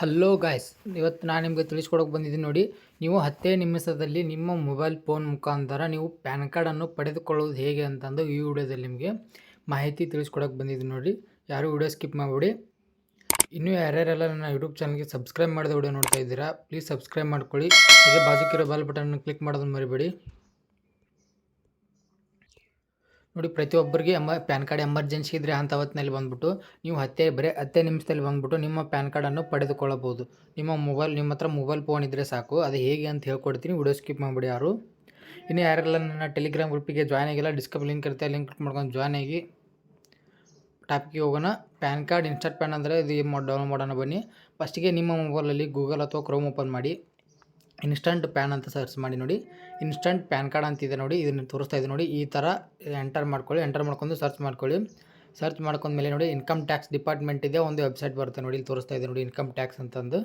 Hello guys ಇವತ್ತು ನಾನು ನಿಮಗೆ ತಿಳಿಸ್ಕೊಡೋಕೆ ಬಂದಿದ್ದೀನಿ ನೋಡಿ. ನೀವು ಹತ್ತೇ ನಿಮಿಷದಲ್ಲಿ ನಿಮ್ಮ ಮೊಬೈಲ್ ಫೋನ್ ಮುಖಾಂತರ ನೀವು ಪ್ಯಾನ್ ಕಾರ್ಡನ್ನು ಪಡೆದುಕೊಳ್ಳೋದು ಹೇಗೆ ಅಂತಂದು ಈ ವಿಡಿಯೋದಲ್ಲಿ ನಿಮಗೆ ಮಾಹಿತಿ ತಿಳಿಸ್ಕೊಡೋಕೆ ಬಂದಿದ್ದೀನಿ ನೋಡಿ. ಯಾರು ವಿಡಿಯೋ ಸ್ಕಿಪ್ ಮಾಡಿಬಿಡಿ. ಇನ್ನೂ ಯಾರ್ಯಾರೆಲ್ಲ ನನ್ನ ಯೂಟ್ಯೂಬ್ ಚಾನಲ್ಗೆ ಸಬ್ಸ್ಕ್ರೈಬ್ ಮಾಡಿದ ವಿಡಿಯೋ ನೋಡ್ತಾ ಇದ್ದೀರಾ ಪ್ಲೀಸ್ ಸಬ್ಸ್ಕ್ರೈಬ್ ಮಾಡ್ಕೊಳ್ಳಿ. ಹಾಗೆ ಬಾಜುಕಿರೋ ಬೆಲ್ ಬಟನ್ ಕ್ಲಿಕ್ ಮಾಡೋದನ್ನು ಮರಿಬೇಡಿ. ನೋಡಿ, ಪ್ರತಿಯೊಬ್ಬರಿಗೆ ಎಮ್ಮ ಪ್ಯಾನ್ ಕಾರ್ಡ್ ಎಮರ್ಜೆನ್ಸಿ ಇದ್ದರೆ ಅಂತ ಹೊತ್ತಿನಲ್ಲಿ ಬಂದುಬಿಟ್ಟು ನೀವು ಹತ್ತೆ, ಬರೀ ಹತ್ತೇ ನಿಮಿಷದಲ್ಲಿ ಬಂದುಬಿಟ್ಟು ನಿಮ್ಮ ಪ್ಯಾನ್ ಕಾರ್ಡನ್ನು ಪಡೆದುಕೊಳ್ಳಬಹುದು. ನಿಮ್ಮ ಮೊಬೈಲ್, ನಿಮ್ಮ ಹತ್ರ ಮೊಬೈಲ್ ಫೋನ್ ಇದ್ದರೆ ಸಾಕು. ಅದು ಹೇಗೆ ಅಂತ ಹೇಳ್ಕೊಡ್ತೀನಿ. ವಿಡಿಯೋ ಸ್ಕಿಪ್ ಮಾಡಿಬಿಡಿ ಯಾರು. ಇನ್ನು ಯಾರೆಲ್ಲ ನನ್ನ ಟೆಲಿಗ್ರಾಮ್ ಗ್ರೂಪಿಗೆ ಜಾಯ್ನ್ ಆಗಿಲ್ಲ ಡಿಸ್ಕಪ್ ಲಿಂಕ್ ಇರುತ್ತೆ, ಲಿಂಕ್ ಕ್ಲಿಕ್ ಮಾಡ್ಕೊಂಡು ಜಾಯ್ನ್ ಆಗಿ ಟಾಪಿಗೆ ಹೋಗೋಣ. ಪ್ಯಾನ್ ಕಾರ್ಡ್ ಇನ್ಸ್ಟಾರ್ಟ್ ಪ್ಯಾನ್ ಅಂದರೆ ಇದು ಡೌನ್ಲೋಡ್ ಮಾಡೋಣ ಬನ್ನಿ. ಫಸ್ಟಿಗೆ ನಿಮ್ಮ ಮೊಬೈಲಲ್ಲಿ ಗೂಗಲ್ ಅಥವಾ ಕ್ರೋಮ್ ಓಪನ್ ಮಾಡಿ. ಇನ್ಸ್ಟಂಟ್ ಪ್ಯಾನ್ ಅಂತ ಸರ್ಚ್ ಮಾಡಿ ನೋಡಿ. ಇನ್ಸ್ಟಂಟ್ ಪ್ಯಾನ್ ಕಾರ್ಡ್ ಅಂತಿದೆ ನೋಡಿ, ಇದನ್ನು ತೋರಿಸ್ತಾ ಇದೆ ನೋಡಿ. ಈ ಥರ ಎಂಟರ್ ಮಾಡ್ಕೊಳ್ಳಿ, ಎಂಟರ್ ಮಾಡ್ಕೊಂಡು ಸರ್ಚ್ ಮಾಡ್ಕೊಳ್ಳಿ. ಸರ್ಚ್ ಮಾಡ್ಕೊಂಡ್ಮೇಲೆ ನೋಡಿ, ಇನ್ಕಮ್ ಟ್ಯಾಕ್ಸ್ ಡಿಪಾರ್ಟ್ಮೆಂಟ್ ಇದೆ, ಒಂದು ವೆಬ್ಸೈಟ್ ಬರುತ್ತೆ ನೋಡಿ, ಇಲ್ಲಿ ತೋರಿಸ್ತಾ ಇದೆ ನೋಡಿ, ಇನ್ಕಮ್ ಟ್ಯಾಕ್ಸ್ ಅಂತಂದು.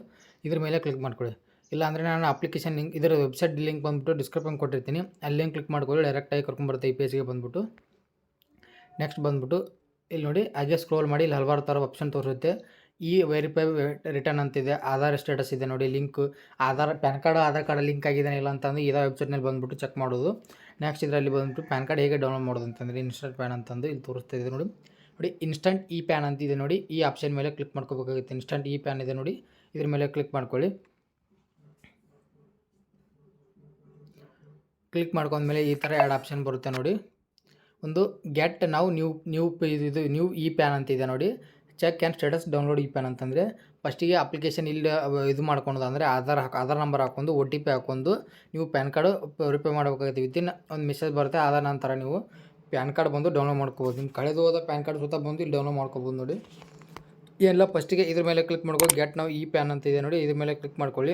ಇದ್ರ ಮೇಲೆ ಕ್ಲಿಕ್ ಮಾಡ್ಕೊಳ್ಳಿ. ಇಲ್ಲ ಅಂದರೆ ನಾನು ಅಪ್ಲಿಕೇಶನ್ ಲಿಂಕ್, ಇದರ ವೆಬ್ಸೈಟ್ ಲಿಂಕ್ ಬಂದುಬಿಟ್ಟು ಡಿಸ್ಕ್ರಿಪ್ಷನ್ ಕೊಟ್ಟಿರ್ತೀನಿ. ಅಲ್ಲಿ ಲಿಂಕ್ ಕ್ಲಿಕ್ ಮಾಡ್ಕೊಳ್ಳಿ ಡೈರೆಕ್ಟಾಗಿ ಕರ್ಕೊಂಡ್ಬರುತ್ತೆ ಈ ಪೇಜ್ಗೆ ಬಂದುಬಿಟ್ಟು. ನೆಕ್ಸ್ಟ್ ಬಂದುಬಿಟ್ಟು, ಇಲ್ಲಿ ನೋಡಿ, ಹಾಗೆ ಸ್ಕ್ರೋಲ್ ಮಾಡಿ, ಇಲ್ಲಿ ಹಲವಾರು ಥರ ಆಪ್ಷನ್ ತೋರಿಸುತ್ತೆ. ಈ ವೆರಿಫೈ ರಿಟರ್ನ್ ಅಂತಿದೆ, ಆಧಾರ್ ಸ್ಟೇಟಸ್ ಇದೆ ನೋಡಿ, link, Aadhaar, PAN card, Aadhaar card link ಆಗಿದೆ ಇಲ್ಲ ಅಂತಂದು ಇದೇ ವೆಬ್ಸೈಟ್ನಲ್ಲಿ ಬಂದುಬಿಟ್ಟು ಚೆಕ್ ಮಾಡೋದು. ನೆಕ್ಸ್ಟ್ ಇದರಲ್ಲಿ ಬಂದುಬಿಟ್ಟು ಪ್ಯಾನ್ ಕಾರ್ಡ್ ಹೇಗೆ ಡೌನ್ಲೋಡ್ ಮಾಡೋದು ಅಂತಂದರೆ ಇನ್ಸ್ಟಂಟ್ ಪ್ಯಾನ್ ಅಂತಂದು ಇಲ್ಲಿ ತೋರಿಸ್ತಾ ಇದೆ ನೋಡಿ. ನೋಡಿ ಇನ್ಸ್ಟಂಟ್ ಇ ಪ್ಯಾನ್ ಅಂತಿದೆ ನೋಡಿ, ಈ ಆಪ್ಷನ್ ಮೇಲೆ ಕ್ಲಿಕ್ ಮಾಡ್ಕೋಬೇಕಾಗುತ್ತೆ. ಇನ್ಸ್ಟಂಟ್ ಇ ಪ್ಯಾನ್ ಇದೆ ನೋಡಿ, ಇದ್ರ ಮೇಲೆ ಕ್ಲಿಕ್ ಮಾಡ್ಕೊಳ್ಳಿ. ಕ್ಲಿಕ್ ಮಾಡ್ಕೊಂಡ್ಮೇಲೆ ಈ ಥರ ಎರಡು ಆಪ್ಷನ್ ಬರುತ್ತೆ ನೋಡಿ. ಒಂದು ಗೆಟ್ ನಾವು ನ್ಯೂ ನ್ಯೂ ಇದು ನ್ಯೂ ಇ ಪ್ಯಾನ್ ಅಂತಿದೆ ನೋಡಿ. Check and status download e PAN ಅಂತಂದರೆ ಫಸ್ಟಿಗೆ ಅಪ್ಲಿಕೇಶನ್ ಇಲ್ಲಿ ಇದು ಮಾಡ್ಕೊಳೋದು ಅಂದರೆ ಆಧಾರ್ ಹಾಕಿ, ಆಧಾರ್ ನಂಬರ್ ಹಾಕೊಂಡು ಒ ಟಿ ಪಿ ಹಾಕೊಂಡು ನೀವು ಪ್ಯಾನ್ ಕಾರ್ಡು ರಿಪೇ ಮಾಡಬೇಕಾಗುತ್ತೆ. ವಿತಿನ್ ಒಂದು ಮೆಸೇಜ್ ಬರುತ್ತೆ ಆಧಾರ್ ನಂತರ ನೀವು ಪ್ಯಾನ್ ಕಾರ್ಡ್ ಬಂದು ಡೌನ್ಲೋಡ್ ಮಾಡ್ಕೋಬೋದು. ನಿಮ್ಮ ಕಳೆದು ಹೋದ ಪ್ಯಾನ್ ಕಾರ್ಡ್ ಸುತ್ತ ಬಂದು ಇಲ್ಲಿ ಡೌನ್ಲೋಡ್ ಮಾಡ್ಕೋಬೋದು ನೋಡಿ. ಎಲ್ಲ ಫಸ್ಟಿಗೆ ಇದ್ರ ಮೇಲೆ ಕ್ಲಿಕ್ ಮಾಡ್ಕೊಳ್ಳಿ ಗೆಟ್ ನಾವು ಈ ಪ್ಯಾನ್ ಅಂತ ಇದೆ ನೋಡಿ, ಇದ್ರ ಮೇಲೆ ಕ್ಲಿಕ್ ಮಾಡ್ಕೊಳ್ಳಿ.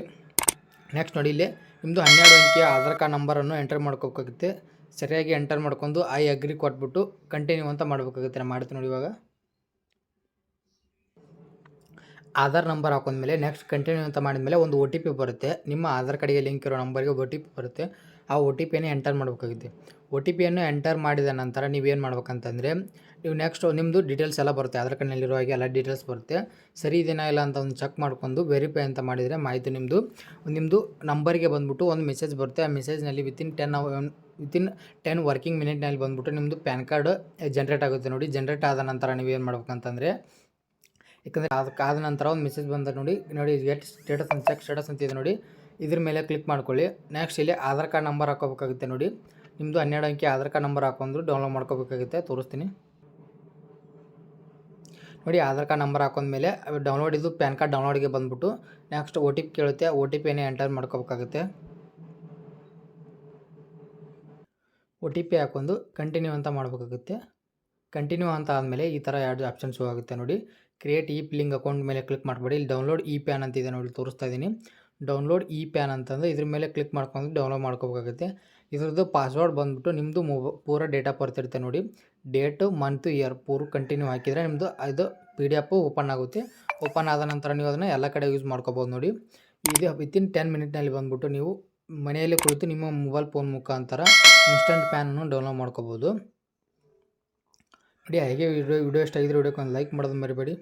ನೆಕ್ಸ್ಟ್ ನೋಡಿ ಇಲ್ಲಿ ನಿಮ್ಮದು ಹನ್ನೆರಡು ಅಂಕಿಯ ಆಧಾರ್ ಕಾರ್ಡ್ ನಂಬರನ್ನು ಎಂಟರ್ ಮಾಡ್ಕೋಬೇಕಾಗುತ್ತೆ. ಸರಿಯಾಗಿ ಎಂಟರ್ ಮಾಡ್ಕೊಂಡು ಐ ಅಗ್ರಿ ಕೊಟ್ಬಿಟ್ಟು ಕಂಟಿನ್ಯೂ ಅಂತ ಮಾಡಬೇಕಾಗುತ್ತೆ. ನಾನು ಮಾಡ್ತೀನಿ ನೋಡಿ ಇವಾಗ. ಆಧಾರ್ ನಂಬರ್ ಹಾಕೊಂಡ್ಮೇಲೆ ನೆಕ್ಸ್ಟ್ ಕಂಟಿನ್ಯೂ ಅಂತ ಮಾಡಿದ್ಮೇಲೆ ಒಂದು ಒ ಟಿ ಪಿ ಬರುತ್ತೆ. ನಿಮ್ಮ ಆಧಾರ್ ಕಾರ್ಡಿಗೆ ಲಿಂಕ್ ಇರೋ ನಂಬರ್ಗೆ ಒ ಟಿ ಪಿ ಬರುತ್ತೆ. ಆ ಒ ಟಿ ಪಿಯನ್ನು ಎಂಟರ್ ಮಾಡಬೇಕಾಗುತ್ತೆ. ಒ ಟಿ ಪಿಯನ್ನು ಎಂಟರ್ ಮಾಡಿದ ನಂತರ ನೀವೇನು ಮಾಡ್ಬೇಕಂತಂದರೆ, ನೀವು ನೆಕ್ಸ್ಟ್ ನಿಮ್ಮದು ಡೀಟೇಲ್ಸ್ ಎಲ್ಲ ಬರುತ್ತೆ. ಆಧಾರ್ ಕಾರ್ಡ್ನಲ್ಲಿರೋ ಹಾಗೆ ಎಲ್ಲ ಡೀಟೇಲ್ಸ್ ಬರುತ್ತೆ. ಸರಿ ಇದೇನಾ ಇಲ್ಲ ಅಂತ ಒಂದು ಚೆಕ್ ಮಾಡ್ಕೊಂಡು ವೆರಿಫೈ ಅಂತ ಮಾಡಿದರೆ ಮಾಹಿತಿ ನಿಮ್ಮದು ನಿಮ್ಮದು ನಂಬರ್ಗೆ ಬಂದುಬಿಟ್ಟು ಒಂದು ಮೆಸೇಜ್ ಬರುತ್ತೆ. ಆ ಮೆಸೇಜ್ನಲ್ಲಿ within ten within ten working ಮಿನಿಟ್ನಲ್ಲಿ ಬಂದುಬಿಟ್ಟು ನಿಮ್ಮದು ಪ್ಯಾನ್ ಕಾರ್ಡ್ ಜನ್ರೇಟ್ ಆಗುತ್ತೆ ನೋಡಿ. ಜನ್ರೇಟ್ ಆದ ನಂತರ ನೀವೇನು ಮಾಡ್ಬೇಕಂತಂದರೆ ಯಾಕಂದರೆ ಅದಕ್ಕೆ ಆದ ನಂತರ ಒಂದು ಮೆಸೇಜ್ ಬಂದ ನೋಡಿ ನೋಡಿ ಗೆಟ್ ಸ್ಟೇಟಸ್ ಅಂತ ಚೆಕ್ ಸ್ಟೇಟಸ್ ಅಂತಿದೆ ನೋಡಿ. ಇದ್ರ ಮೇಲೆ ಕ್ಲಿಕ್ ಮಾಡ್ಕೊಳ್ಳಿ. ನೆಕ್ಸ್ಟ್ ಇಲ್ಲಿ ಆಧಾರ್ ಕಾರ್ಡ್ ನಂಬರ್ ಹಾಕೋಬೇಕಾಗುತ್ತೆ ನೋಡಿ. ನಿಮ್ಮದು ಹನ್ನೆರಡು ಅಂಕಿ ಆಧಾರ್ ಕಾರ್ಡ್ ನಂಬರ್ ಹಾಕೊಂಡ್ರು ಡೌನ್ಲೋಡ್ ಮಾಡ್ಕೋಬೇಕಾಗುತ್ತೆ. ತೋರಿಸ್ತೀನಿ. ನೋಡಿ ಆಧಾರ್ ಕಾರ್ಡ್ ನಂಬರ್ ಹಾಕೊಂಡ್ಮೇಲೆ ಡೌನ್ಲೋಡ್ ಇದು ಪ್ಯಾನ್ ಕಾರ್ಡ್ ಡೌನ್ಲೋಡ್ಗೆ ಬಂದುಬಿಟ್ಟು ನೆಕ್ಸ್ಟ್ ಒ ಟಿ ಪಿ ಕೇಳುತ್ತೆ. ಒ ಟಿ ಪಿನೇ ಎಂಟರ್ ಮಾಡ್ಕೋಬೇಕಾಗುತ್ತೆ. ಒ ಟಿ ಪಿ ಹಾಕೊಂಡು ಕಂಟಿನ್ಯೂ ಅಂತ ಮಾಡಬೇಕಾಗುತ್ತೆ. ಕಂಟಿನ್ಯೂ ಅಂತ ಆದಮೇಲೆ ಈ ಥರ ಎರಡು ಆಪ್ಷನ್ಸ್ ಆಗುತ್ತೆ ನೋಡಿ. ಕ್ರಿಯೇಟ್ ಇ ಪಿಲ್ಲಿಂಗ್ ಅಕೌಂಟ್ ಮೇಲೆ ಕ್ಲಿಕ್ ಮಾಡಬೇಡಿ. ಇಲ್ಲಿ ಡೌನ್ಲೋಡ್ ಇ ಪ್ಯಾನ್ ಅಂತಿದೆ ನೋಡಿ, ತೋರಿಸ್ತಾ ಇದ್ದೀನಿ ಡೌನ್ಲೋಡ್ ಇ ಪ್ಯಾನ್ ಅಂತಂದರೆ ಇದ್ರ ಮೇಲೆ ಕ್ಲಿಕ್ ಮಾಡ್ಕೊಂಡು ಡೌನ್ಲೋಡ್ ಮಾಡ್ಕೋಬೇಕಾಗುತ್ತೆ. ಇದ್ರದ್ದು ಪಾಸ್ವರ್ಡ್ ಬಂದುಬಿಟ್ಟು ನಿಮ್ಮದು ಮೊಬ ಪೂರ ಡೇಟಾ ಬರ್ತಿರುತ್ತೆ ನೋಡಿ. ಡೇಟು ಮಂತು ಇಯರ್ ಪೂರ ಕಂಟಿನ್ಯೂ ಹಾಕಿದರೆ ನಿಮ್ಮದು ಇದು ಪಿ ಡಿ ಎಫು ಓಪನ್ ಆಗುತ್ತೆ. ಓಪನ್ ಆದ ನಂತರ ನೀವು ಅದನ್ನು ಎಲ್ಲ ಕಡೆ ಯೂಸ್ ಮಾಡ್ಕೋಬೋದು ನೋಡಿ. ಇದು ವಿತಿನ್ ಟೆನ್ ಮಿನಿಟ್ನಲ್ಲಿ ಬಂದುಬಿಟ್ಟು ನೀವು ಮನೆಯಲ್ಲಿ ಕುಳಿತು ನಿಮ್ಮ ಮೊಬೈಲ್ ಫೋನ್ ಮುಖಾಂತರ ಇನ್ಸ್ಟಂಟ್ ಪ್ಯಾನನ್ನು ಡೌನ್ಲೋಡ್ ಮಾಡ್ಕೋಬೋದು. ನೋಡಿ ಹಾಗೆ ವಿಡಿಯೋ ವಿಡಿಯೋ ಇಷ್ಟ ಆಗಿದ್ರೆ ವಿಡಿಯೋಕ್ಕೆ ಒಂದು ಲೈಕ್ ಮಾಡೋದು ಮರಿಬೇಡಿ.